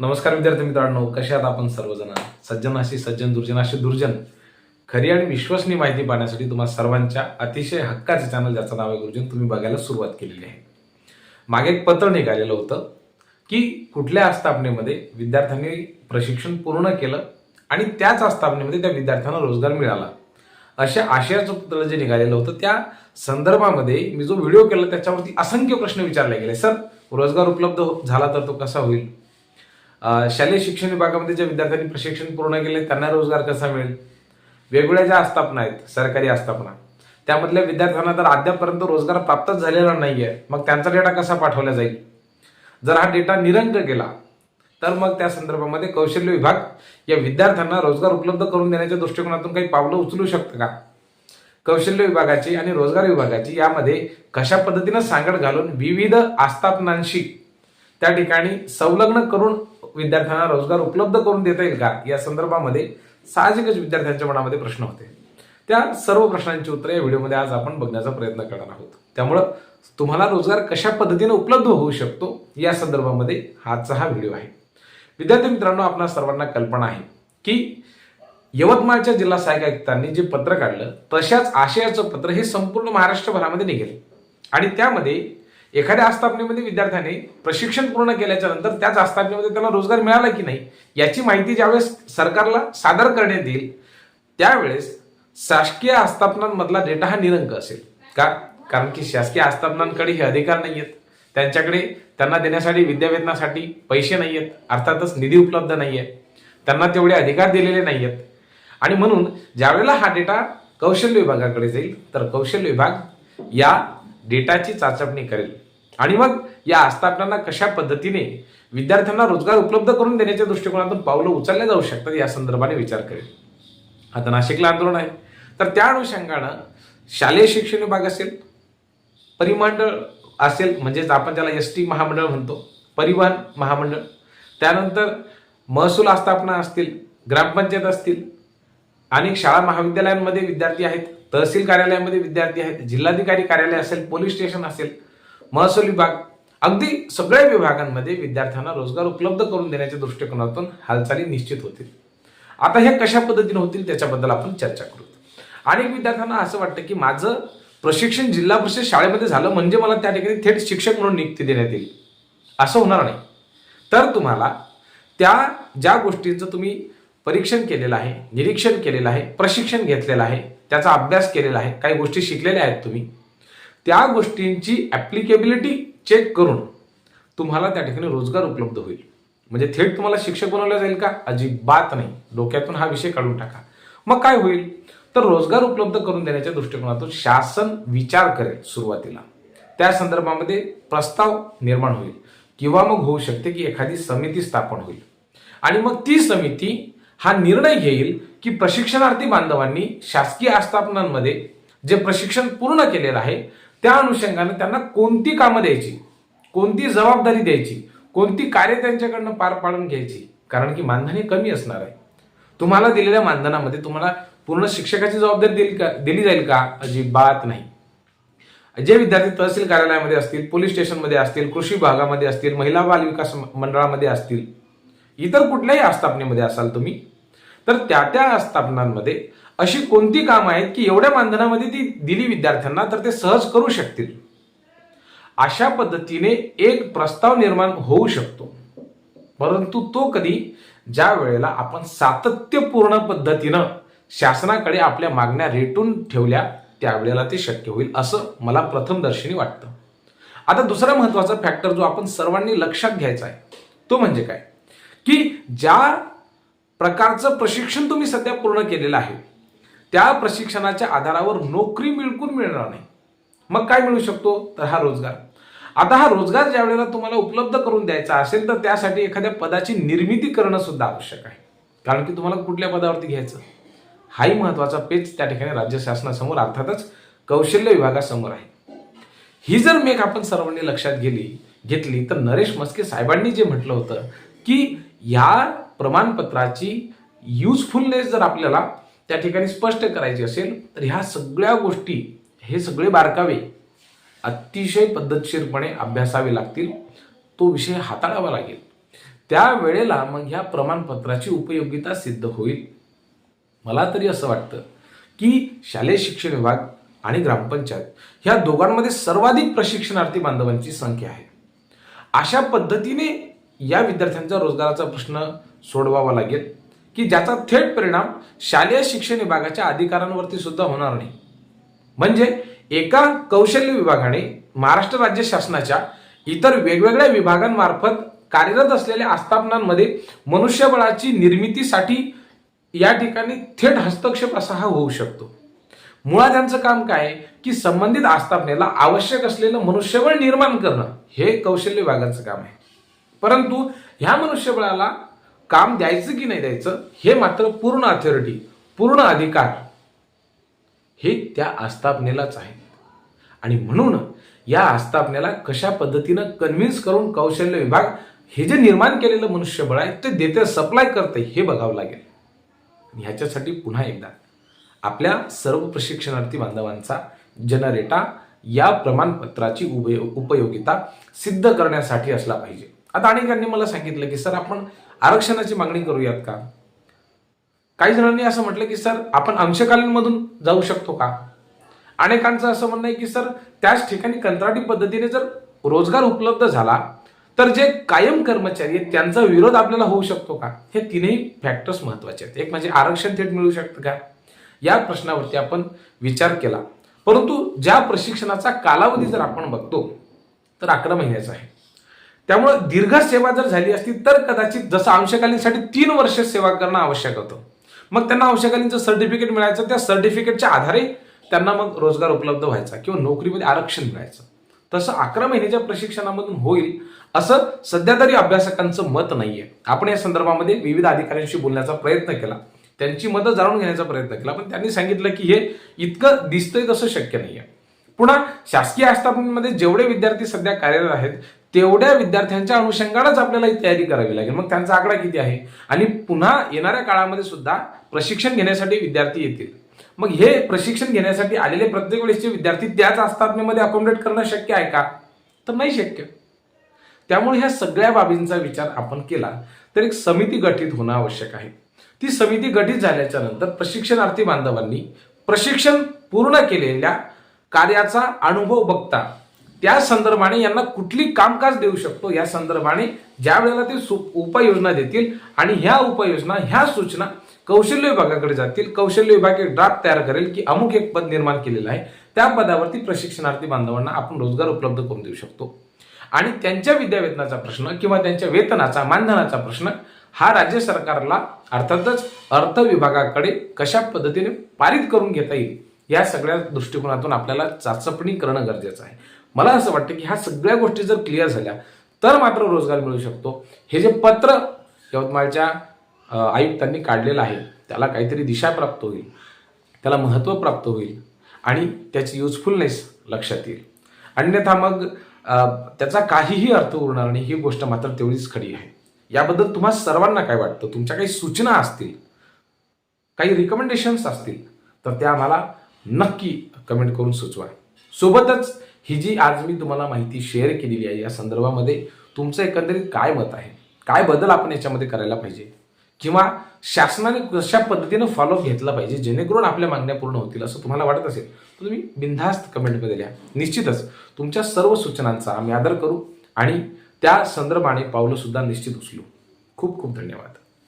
नमस्कार विद्यार्थी मित्रांनो कसे आहात आपण सर्वजण? सज्जनाशी सज्जन दुर्जनाशी दुर्जन. खरी आणि विश्वसनीय माहिती पाहण्यासाठी तुम्हा सर्वांच्या अतिशय हक्काचे चॅनल ज्याचं नाव आहे गुरुजन तुम्ही बघायला सुरुवात केलेली आहे. मागे एक पत्र निघालेलं होतं की कुठल्या आस्थापनेमध्ये विद्यार्थ्यांनी प्रशिक्षण पूर्ण केलं आणि त्याच आस्थापनेमध्ये त्या विद्यार्थ्यांना रोजगार मिळाला. अशा आशयाचं पत्र जे निघालेलं होतं त्या संदर्भामध्ये मी जो व्हिडिओ केला त्याच्यावरती असंख्य प्रश्न विचारले गेले. सर रोजगार उपलब्ध झाला तर तो कसा होईल? शालेय शिक्षण विभागामध्ये ज्या विद्यार्थ्यांनी प्रशिक्षण पूर्ण केले त्यांना रोजगार कसा मिळेल? वेगवेगळ्या ज्या आस्थापना आहेत सरकारी आस्थापना त्यामधल्या विद्यार्थ्यांना तर अद्यापपर्यंत रोजगार प्राप्तच झालेला नाही आहे मग त्यांचा डेटा कसा पाठवला जाईल? जर हा डेटा निरंक गेला तर मग त्या संदर्भामध्ये कौशल्य विभाग या विद्यार्थ्यांना रोजगार उपलब्ध करून देण्याच्या दृष्टिकोनातून काही पावलं उचलू शकतं का? कौशल्य विभागाची आणि रोजगार विभागाची यामध्ये कशा पद्धतीनं सांगड घालून विविध आस्थापनांशी त्या ठिकाणी संलग्न करून विद्यार्थ्यांना रोजगार उपलब्ध करून देता येईल का? या संदर्भामध्ये साहजिकच विद्यार्थ्यांच्या मनामध्ये प्रश्न होते. त्या सर्व प्रश्नांची उत्तरे या व्हिडिओमध्ये आज आपण बघण्याचा प्रयत्न करणार आहोत. त्यामुळं तुम्हाला रोजगार कशा पद्धतीने उपलब्ध होऊ शकतो या संदर्भामध्ये आजचा हा व्हिडिओ आहे. विद्यार्थी मित्रांनो आपणा सर्वांना कल्पना आहे की यवतमाळच्या जिल्हा सहाय्यक आयुक्तांनी जे पत्र काढलं तशाच आशयाचं पत्र हे संपूर्ण महाराष्ट्रभरामध्ये निघेल. आणि त्यामध्ये एखाद्या आस्थापनेमध्ये विद्यार्थ्याने प्रशिक्षण पूर्ण केल्याच्यानंतर त्याच आस्थापनेमध्ये त्याला रोजगार मिळाला की नाही याची माहिती ज्यावेळेस सरकारला सादर करण्यात येईल त्यावेळेस शासकीय आस्थापनांमधला डेटा हा निरंक असेल. का? कारण की शासकीय आस्थापनांकडे हे अधिकार नाही आहेत त्यांच्याकडे त्यांना देण्यासाठी विद्यावेतनासाठी पैसे नाही आहेत अर्थातच निधी उपलब्ध नाही आहे त्यांना तेवढे अधिकार दिलेले नाही आहेत आणि म्हणून ज्यावेळेला हा डेटा कौशल्य विभागाकडे जाईल तर कौशल्य विभाग या डेटाची चाचपणी करेल. आणि मग या आस्थापनांना कशा पद्धतीने विद्यार्थ्यांना रोजगार उपलब्ध करून देण्याच्या दृष्टिकोनातून पावलं उचलल्या जाऊ शकतात या संदर्भाने विचार करेल आता नाशिकला आंदोलन आहे. तर त्या अनुषंगानं शालेय शिक्षण विभाग असेल परिमंडळ असेल म्हणजेच आपण ज्याला एस टी महामंडळ म्हणतो परिवहन महामंडळ त्यानंतर महसूल आस्थापना असतील ग्रामपंचायत असतील अनेक शाळा महाविद्यालयांमध्ये विद्यार्थी आहेत तहसील कार्यालयामध्ये विद्यार्थी आहेत जिल्हाधिकारी कार्यालय असेल पोलीस स्टेशन असेल महसूल विभाग. अगदी सगळ्या विभागांमध्ये विद्यार्थ्यांना रोजगार उपलब्ध करून देण्याच्या दृष्टिकोनातून हालचाली निश्चित होतील. आता हे कशा पद्धतीने होतील त्याच्याबद्दल आपण चर्चा करू अनेक विद्यार्थ्यांना असं वाटतं की माझं प्रशिक्षण जिल्हा परिषद शाळेमध्ये झालं म्हणजे मला त्या ठिकाणी थेट शिक्षक म्हणून नियुक्ती देण्यात येईल. असं होणार नाही. तर तुम्हाला त्या ज्या गोष्टींचं तुम्ही परीक्षण केलेलं आहे निरीक्षण केलेलं आहे प्रशिक्षण घेतलेलं आहे त्याचा अभ्यास केलेला आहे काही गोष्टी शिकलेल्या आहेत तुम्ही त्या गोष्टींची ॲप्लिकेबिलिटी चेक करून तुम्हाला त्या ठिकाणी रोजगार उपलब्ध होईल. म्हणजे थेट तुम्हाला शिक्षक बनवलं जाईल का? अजिबात नाही. डोक्यातून हा विषय काढून टाका. मग काय होईल? तर रोजगार उपलब्ध करून देण्याच्या दृष्टिकोनातून शासन विचार करेल सुरुवातीला. त्या संदर्भामध्ये प्रस्ताव निर्माण होईल. किंवा मग होऊ शकते की एखादी समिती स्थापन होईल. आणि मग ती समिती हा निर्णय घेईल की प्रशिक्षणार्थी बांधवांनी शासकीय आस्थापनांमध्ये जे प्रशिक्षण पूर्ण केलेलं आहे त्या अनुषंगाने त्यांना कोणती कामं द्यायची? कोणती जबाबदारी द्यायची? कोणती कार्य त्यांच्याकडनं पार पाडून घ्यायची? कारण की मानधन हे कमी असणार आहे. तुम्हाला दिलेल्या मानधनामध्ये तुम्हाला पूर्ण शिक्षकाची जबाबदारी दिली का दिली जाईल का? अजिबात नाही. जे विद्यार्थी तहसील कार्यालयामध्ये असतील पोलीस स्टेशनमध्ये असतील कृषी विभागामध्ये असतील महिला बाल विकास मंडळामध्ये असतील इतर कुठल्याही आस्थापनेमध्ये असाल तुम्ही तर त्या त्या आस्थापनांमध्ये अशी कोणती कामं आहेत की एवढ्या मानधनामध्ये ती दिली विद्यार्थ्यांना तर ते सहज करू शकतील? अशा पद्धतीने एक प्रस्ताव निर्माण होऊ शकतो. परंतु तो कधी? ज्या वेळेला आपण सातत्यपूर्ण पद्धतीनं शासनाकडे आपल्या मागण्या रेटून ठेवल्या त्यावेळेला ते शक्य होईल असं मला प्रथमदर्शनी वाटतं. आता दुसरा महत्त्वाचा फॅक्टर जो आपण सर्वांनी लक्षात घ्यायचा आहे तो म्हणजे काय? की ज्या प्रकारचं प्रशिक्षण तुम्ही सध्या पूर्ण केलेलं आहे त्या प्रशिक्षणाच्या आधारावर नोकरी मिळकून मिळणार नाही. मग काय मिळू शकतो? तर हा रोजगार. आता हा रोजगार ज्या वेळेला तुम्हाला उपलब्ध करून द्यायचा असेल तर त्यासाठी एखाद्या पदाची निर्मिती करणं सुद्धा आवश्यक आहे. कारण की तुम्हाला कुठल्या पदावरती घ्यायचं? हाही महत्त्वाचा पेच त्या ठिकाणी राज्य शासनासमोर अर्थातच कौशल्य विभागासमोर आहे. ही जर मेघ आपण सर्वांनी लक्षात गेली घेतली तर नरेश मस्के साहेबांनी जे म्हटलं होतं की या प्रमाणपत्राची युजफुलनेस जर आपल्याला त्या ठिकाणी स्पष्ट करायची असेल तर ह्या सगळ्या गोष्टी हे सगळे बारकावे अतिशय पद्धतशीरपणे अभ्यासावे लागतील. तो विषय हाताळावा लागेल. त्यावेळेला मग ह्या प्रमाणपत्राची उपयोगिता सिद्ध होईल. मला तरी असं वाटतं की शालेय शिक्षण विभाग आणि ग्रामपंचायत ह्या दोघांमध्ये सर्वाधिक प्रशिक्षणार्थी बांधवांची संख्या आहे. अशा पद्धतीने या विद्यार्थ्यांचा रोजगाराचा प्रश्न सोडवावा लागेल. की ज्याचा थेट परिणाम शालेय शिक्षण विभागाच्या अधिकारांवरती सुद्धा होणार नाही. म्हणजे एका कौशल्य विभागाने महाराष्ट्र राज्य शासनाच्या इतर वेगवेगळ्या विभागांमार्फत कार्यरत असलेल्या आस्थापनांमध्ये मनुष्यबळाची निर्मितीसाठी या ठिकाणी थेट हस्तक्षेप असा हा होऊ शकतो. मुळात त्यांचं काम काय आहे? की संबंधित आस्थापनेला आवश्यक असलेलं मनुष्यबळ निर्माण करणं हे कौशल्य विभागाचं काम आहे. परंतु ह्या मनुष्यबळाला काम द्यायचं की नाही द्यायचं हे मात्र पूर्ण अथॉरिटी पूर्ण अधिकार हे त्या आस्थापनेलाच आहे. आणि म्हणून या आस्थापनेला कशा पद्धतीनं कन्व्हिन्स करून कौशल्य विभाग हे जे निर्माण केलेलं मनुष्यबळ आहे ते देते सप्लाय करते हे बघावं लागेल. आणि ह्याच्यासाठी पुन्हा एकदा आपल्या सर्व प्रशिक्षणार्थी बांधवांचा जनरेटा या प्रमाणपत्राची उभय उपयोगिता सिद्ध करण्यासाठी असला पाहिजे. आता अनेकांनी मला सांगितलं की सर आपण आरक्षणाची मागणी करूयात का? काही जणांनी असं म्हटलं की सर आपण अंशकालीनमधून जाऊ शकतो का? अनेकांचं असं म्हणणं आहे की सर त्याच ठिकाणी कंत्राटी पद्धतीने जर रोजगार उपलब्ध झाला तर जे कायम कर्मचारी आहेत त्यांचा विरोध आपल्याला होऊ शकतो का? हे तीनही फॅक्टर्स महत्त्वाचे आहेत. एक म्हणजे आरक्षण थेट मिळू शकतं का? या प्रश्नावरती आपण विचार केला. परंतु ज्या प्रशिक्षणाचा कालावधी जर आपण बघतो तर अकरा महिन्याचा आहे. त्यामुळं दीर्घ सेवा जर झाली असती तर कदाचित जसं अंशकालीनसाठी तीन वर्ष सेवा करणं आवश्यक होतं. मग त्यांना अंशकालीनचं सर्टिफिकेट मिळायचं त्या सर्टिफिकेटच्या आधारे त्यांना मग रोजगार उपलब्ध व्हायचा किंवा नोकरीमध्ये आरक्षण मिळायचं. तसं अकरा महिन्याच्या प्रशिक्षणामधून होईल असं सध्या तरी अभ्यासकांचं मत नाहीये. आपण या संदर्भामध्ये विविध अधिकाऱ्यांशी बोलण्याचा प्रयत्न केला. त्यांची मतं जाणून घेण्याचा प्रयत्न केला पण त्यांनी सांगितलं की हे इतकं दिसतंय तसं शक्य नाहीये. पुन्हा शासकीय आस्थापनांमध्ये जेवढे विद्यार्थी सध्या कार्यरत आहेत तेवढ्या विद्यार्थ्यांच्या अनुषंगानेच आपल्याला ही तयारी करावी लागेल. मग त्यांचा आकडा किती आहे? आणि पुन्हा येणाऱ्या काळामध्ये सुद्धा प्रशिक्षण घेण्यासाठी विद्यार्थी येतील. मग हे प्रशिक्षण घेण्यासाठी आलेले प्रत्येक वेळेसचे विद्यार्थी त्याच आस्थापनेमध्ये अकोमोडेट करणं शक्य आहे का? तर नाही शक्य. त्यामुळे ह्या सगळ्या बाबींचा विचार आपण केला तर एक समिती गठीत होणं आवश्यक आहे. ती समिती गठीत झाल्याच्यानंतर प्रशिक्षणार्थी बांधवांनी प्रशिक्षण पूर्ण केलेल्या कार्याचा अनुभव बघता त्या संदर्भाने यांना कुठली कामकाज देऊ शकतो? या संदर्भाने ज्या वेळेला ते सु- उपाययोजना देतील आणि ह्या उपाययोजना ह्या सूचना कौशल्य विभागाकडे जातील कौशल्य विभाग एक ड्राफ्ट तयार करेल की अमुक एक पद निर्माण केलेलं आहे. त्या पदावरती प्रशिक्षणार्थी बांधवांना आपण रोजगार उपलब्ध करून देऊ शकतो. आणि त्यांच्या विद्यावेतनाचा प्रश्न किंवा त्यांच्या वेतनाचा मानधनाचा प्रश्न हा राज्य सरकारला अर्थातच अर्थ विभागाकडे कशा पद्धतीने पारित करून घेता येईल या सगळ्या दृष्टिकोनातून आपल्याला चाचपणी करणं गरजेचं आहे. मला असं वाटतं की ह्या सगळ्या गोष्टी जर क्लिअर झाल्या तर मात्र रोजगार मिळू शकतो. हे जे पत्र यवतमाळच्या आयुक्तांनी काढलेलं आहे त्याला काहीतरी दिशा प्राप्त होईल त्याला महत्त्व प्राप्त होईल आणि त्याची युजफुलनेस लक्षात येईल. अन्यथा मग त्याचा काहीही अर्थ उरणार नाही ही गोष्ट मात्र तेवढीच खरी आहे. याबद्दल तुम्हा सर्वांना काय वाटतं? तुमच्या काही सूचना असतील काही रिकमेंडेशन्स असतील तर त्या आम्हाला नक्की कमेंट करून सुचवा. सोबतच ही जी आज मी तुम्हाला माहिती शेअर केलेली आहे या संदर्भामध्ये तुमचं एकंदरीत काय मत आहे? काय बदल आपण याच्यामध्ये करायला पाहिजे? किंवा शासनाने कशा पद्धतीनं फॉलोअप घेतला पाहिजे जेणेकरून आपल्या मागण्या पूर्ण होतील असं तुम्हाला वाटत असेल तर तुम्ही बिनधास्त कमेंटमध्ये लिहा. निश्चितच तुमच्या सर्व सूचनांचा आम्ही आदर करू आणि त्या संदर्भाने पावलंसुद्धा निश्चित उचलू. खूप खूप धन्यवाद.